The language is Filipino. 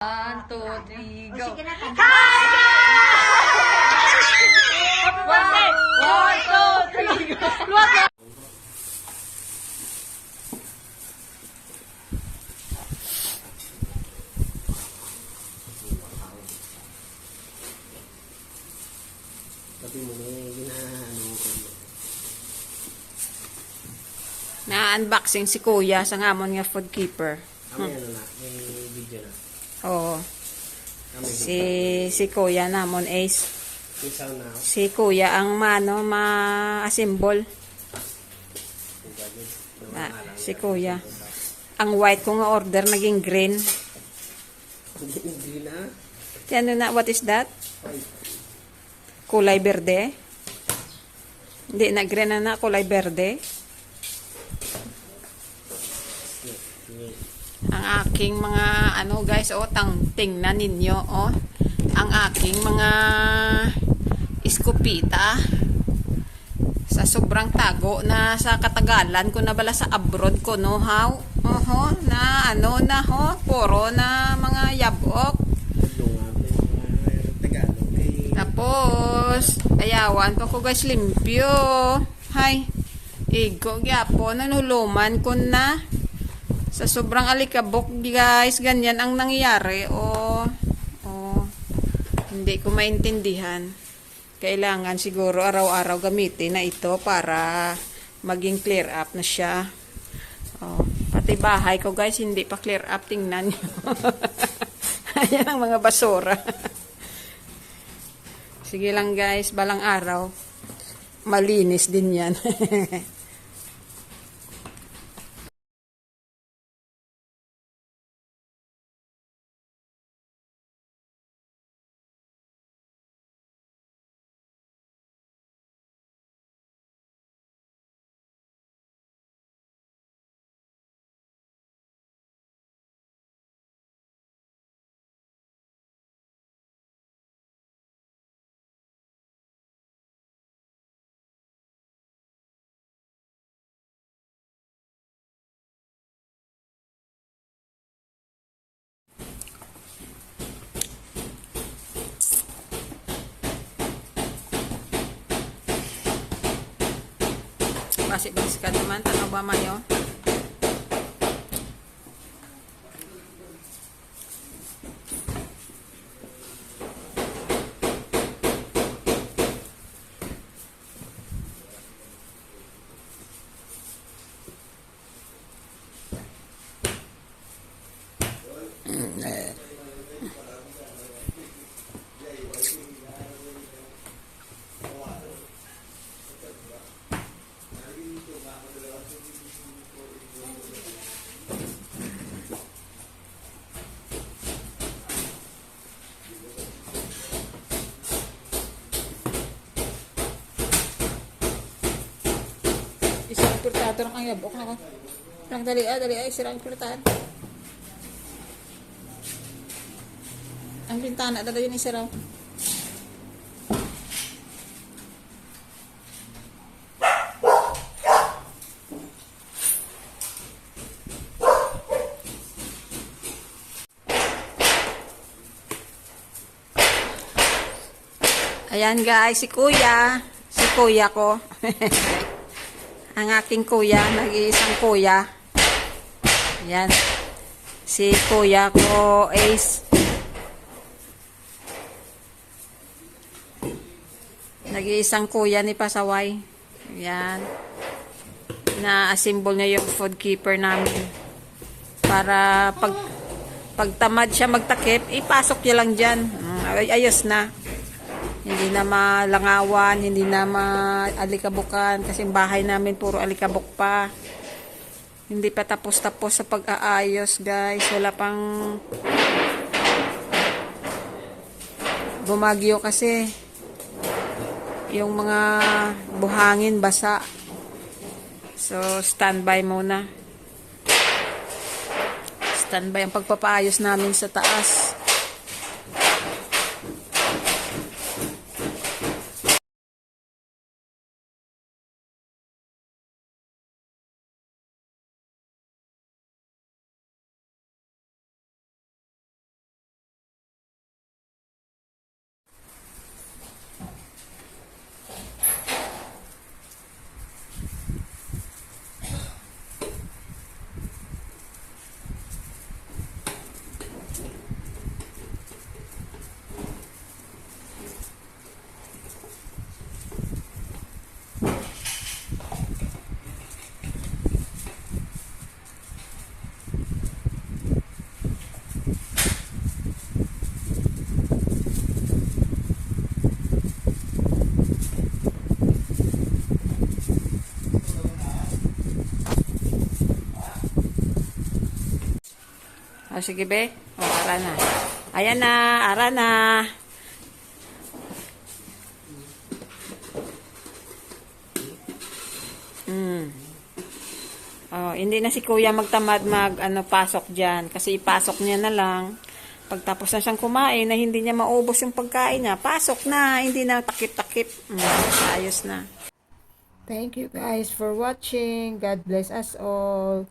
One, two, three, go. sige na, kanta. One, one, two, three, go. Luwag na. Sabi mo na yung ginaano ko. Na-unboxing si Kuya sa ngamon nga food keeper. Kami ano na, may video na. Oo. Si si Kuya namon Ace. Na. Si Kuya ang mano ma-assemble. Ah, si Kuya. Ang white ko nga order naging green. Hindi, na. Ano na, what is that? Ay, Kulay berde? Hindi na green na na, kulay berde. hindi. Ang aking mga ano guys, oh, tang tingnan ninyo, oh. Ang aking mga iskupita sa sobrang tago na sa katagalan ko na bala sa abroad ko no? How? Oho na ano na ho? Puro na mga yabok. Tapos ayawan pa ko guys limpyo. Hay igo gyapon nanuluman ko na sa sobrang alikabok guys ganyan ang nangyayari o o hindi ko maintindihan. Kailangan siguro araw-araw gamitin na ito para maging clear up na siya. Oh, pati bahay ko guys hindi pa clear up tingnan nyo. Ayan ang mga basura. Sige lang guys, balang araw. Malinis din yan. asik guys Kalimantan Obama yo Nah. Hmm, eh. Isang purtado lang ang yabok na ko. Lang dali ah, dali ah, isirang purtado. Ang bintana, dali yun isiraw. Ayan guys, si kuya. Si kuya ko. Ang aking kuya, nag-iisang kuya. Ayan. Si kuya ko, Ace. Nag-iisang kuya ni Pasaway. Ayan. Na-assemble niya yung food keeper namin. Para pag pagtamad siya magtakip, ipasok niya lang dyan. Mm, ay- ayos na. Hindi na malangawan, hindi na maalikabukan kasi bahay namin puro alikabok pa. Hindi pa tapos-tapos sa pag-aayos, guys. Wala pang bumagyo kasi yung mga buhangin basa. So, standby muna. Standby ang pagpapaayos namin sa taas. O, sige, be. O, ara na. Ayan na, ara na. Mm. Oh, hindi na si kuya magtamad mag ano, pasok diyan kasi ipasok niya na lang. Pagtapos na siyang kumain na hindi niya maubos yung pagkain niya, pasok na, hindi na takip-takip. Mm, ayos na. Thank you guys for watching. God bless us all.